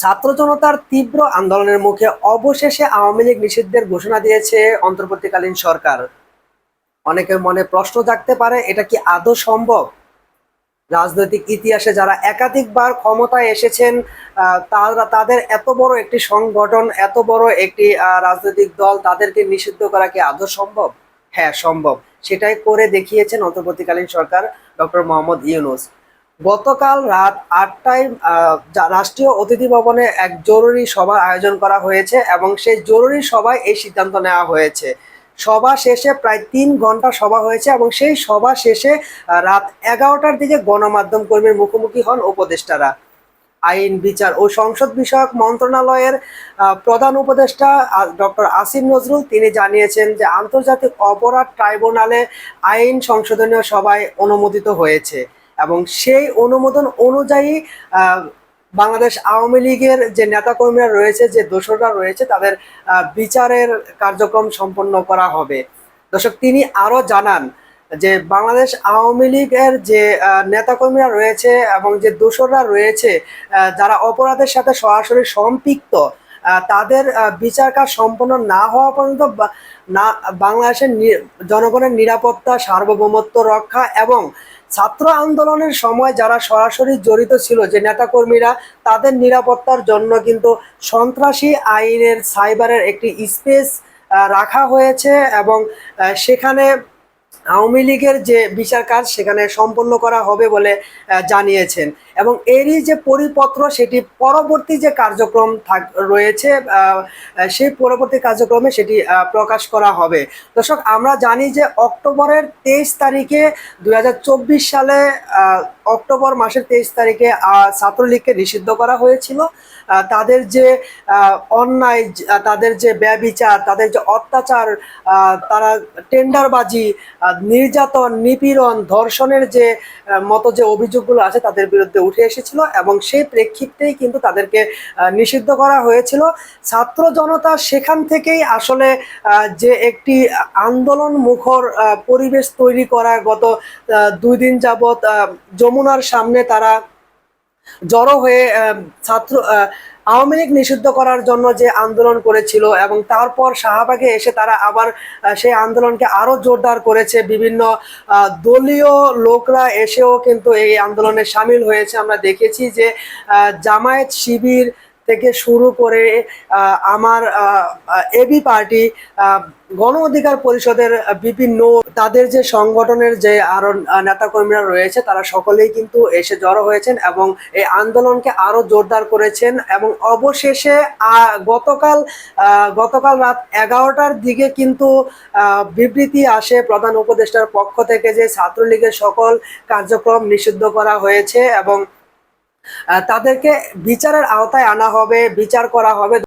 ছাত্র জনতার তীব্র আন্দোলনের মুখে অবশেষে আওয়ামী লীগ নিষিদ্ধের ঘোষণা দিয়েছে অন্তর্বর্তীকালীন সরকার। অনেকের মনে প্রশ্ন জাগতে পারে, এটা কি আদৌ সম্ভব? রাজনৈতিক ইতিহাসে যারা একাধিকবার ক্ষমতায় এসেছেন তারা তাদের এত বড় একটি সংগঠন, এত বড় একটি রাজনৈতিক দল, তাদেরকে নিষিদ্ধ করা কি আদৌ সম্ভব? হ্যাঁ সম্ভব। সেটাই করে দেখিয়েছেন অন্তর্বর্তীকালীন সরকার ডক্টর মোহাম্মদ ইউনুস। গতকাল রাত আটটায় রাষ্ট্রীয় অতিথি ভবনে এক জরুরি সভার আয়োজন করা হয়েছে এবং সেই জরুরি সভায় এই সিদ্ধান্ত নেওয়া হয়েছে। সভা শেষে প্রায় তিন ঘণ্টা সভা হয়েছে এবং সেই সভা শেষে রাত এগারোটার দিকে গণমাধ্যম কর্মীর মুখোমুখি হন উপদেষ্টারা। আইন, বিচার ও সংসদ বিষয়ক মন্ত্রণালয়ের প্রধান উপদেষ্টা ডক্টর আসিম নজরুল তিনি জানিয়েছেন যে আন্তর্জাতিক অপরাধ ট্রাইব্যুনালে আইন সংশোধনীয় সভায় অনুমোদিত হয়েছে। এবং সেই অনুমোদন অনুযায়ী বাংলাদেশ আওয়ামী লীগের যে নেতাকর্মীরা রয়েছে, যে দোসররা রয়েছে, তাদের বিচারের কার্যক্রম সম্পন্ন করা হবে। দর্শক, তিনি আরও জানান যে বাংলাদেশ আওয়ামী লীগের যে নেতাকর্মীরা রয়েছে এবং যে দোসররা রয়েছে যারা অপরাধের সাথে সরাসরি সম্পৃক্ত তাদের বিচার কাজ সম্পন্ন না হওয়া পর্যন্ত না, বাংলাদেশের জনগণের নিরাপত্তা, সার্বভৌমত্ব রক্ষা এবং ছাত্র আন্দোলনের সময় যারা সরাসরি জড়িত ছিল যে নেতাকর্মীরা, তাদের নিরাপত্তার জন্য কিন্তু সন্ত্রাসী আইনের সাইবারের একটি স্পেস রাখা হয়েছে এবং সেখানে আওয়ামী লীগের যে বিচার কাজ সেখানে সম্পন্ন করা হবে বলে জানিয়েছেন। এবং এরই যে পরিপত্র, সেটি পরবর্তী যে কার্যক্রম থাক, রয়েছে সেই পরবর্তী কার্যক্রমে সেটি প্রকাশ করা হবে। দর্শক, আমরা জানি যে অক্টোবরের তেইশ তারিখে দু হাজার চব্বিশ সালে অক্টোবর মাসের তেইশ তারিখে ছাত্রলীগকে নিষিদ্ধ করা হয়েছিল। তাদের যে অন্যায় তাদের যে ব্যবিচার, তাদের যে অত্যাচার তারা টেন্ডারবাজি নির্যাতন, নিপীড়ন, ধর্ষণের যে মতো যে অভিযোগগুলো আছে, তাদের বিরুদ্ধে উঠে এসেছিল এবং সেই প্রেক্ষিতেই কিন্তু তাদেরকে নিষিদ্ধ করা হয়েছিল। ছাত্র জনতা সেখান থেকেই আসলে যে একটি আন্দোলন মুখর পরিবেশ তৈরি করা গত দুই দিন যাবৎ যমুনার সামনে তারা জড়ো হয়ে ছাত্র আওয়ামী লীগ নিষিদ্ধ করার জন্য যে আন্দোলন করেছিল এবং তারপর শাহবাগে এসে তারা আবার সেই আন্দোলনকে আরও জোরদার করেছে। বিভিন্ন দলীয় লোকরা এসেও কিন্তু এই আন্দোলনে সামিল হয়েছে। আমরা দেখেছি যে জামায়াত শিবির থেকে শুরু করে আমার এবি পার্টি গণ অধিকার পরিষদের বিভিন্ন তাদের যে সংগঠনের যে আরও নেতাকর্মীরা রয়েছে, তারা সকলেই কিন্তু এসে জড়ো হয়েছেন এবং এই আন্দোলনকে আরও জোরদার করেছেন এবং অবশেষে গতকাল গতকাল রাত এগারোটার দিকে কিন্তু বিবৃতি আসে প্রধান উপদেষ্টার পক্ষ থেকে যে ছাত্রলীগের সকল কার্যক্রম নিষিদ্ধ করা হয়েছে এবং তাদেরকে বিচারের আওতায় আনা হবে বিচার করা হবে।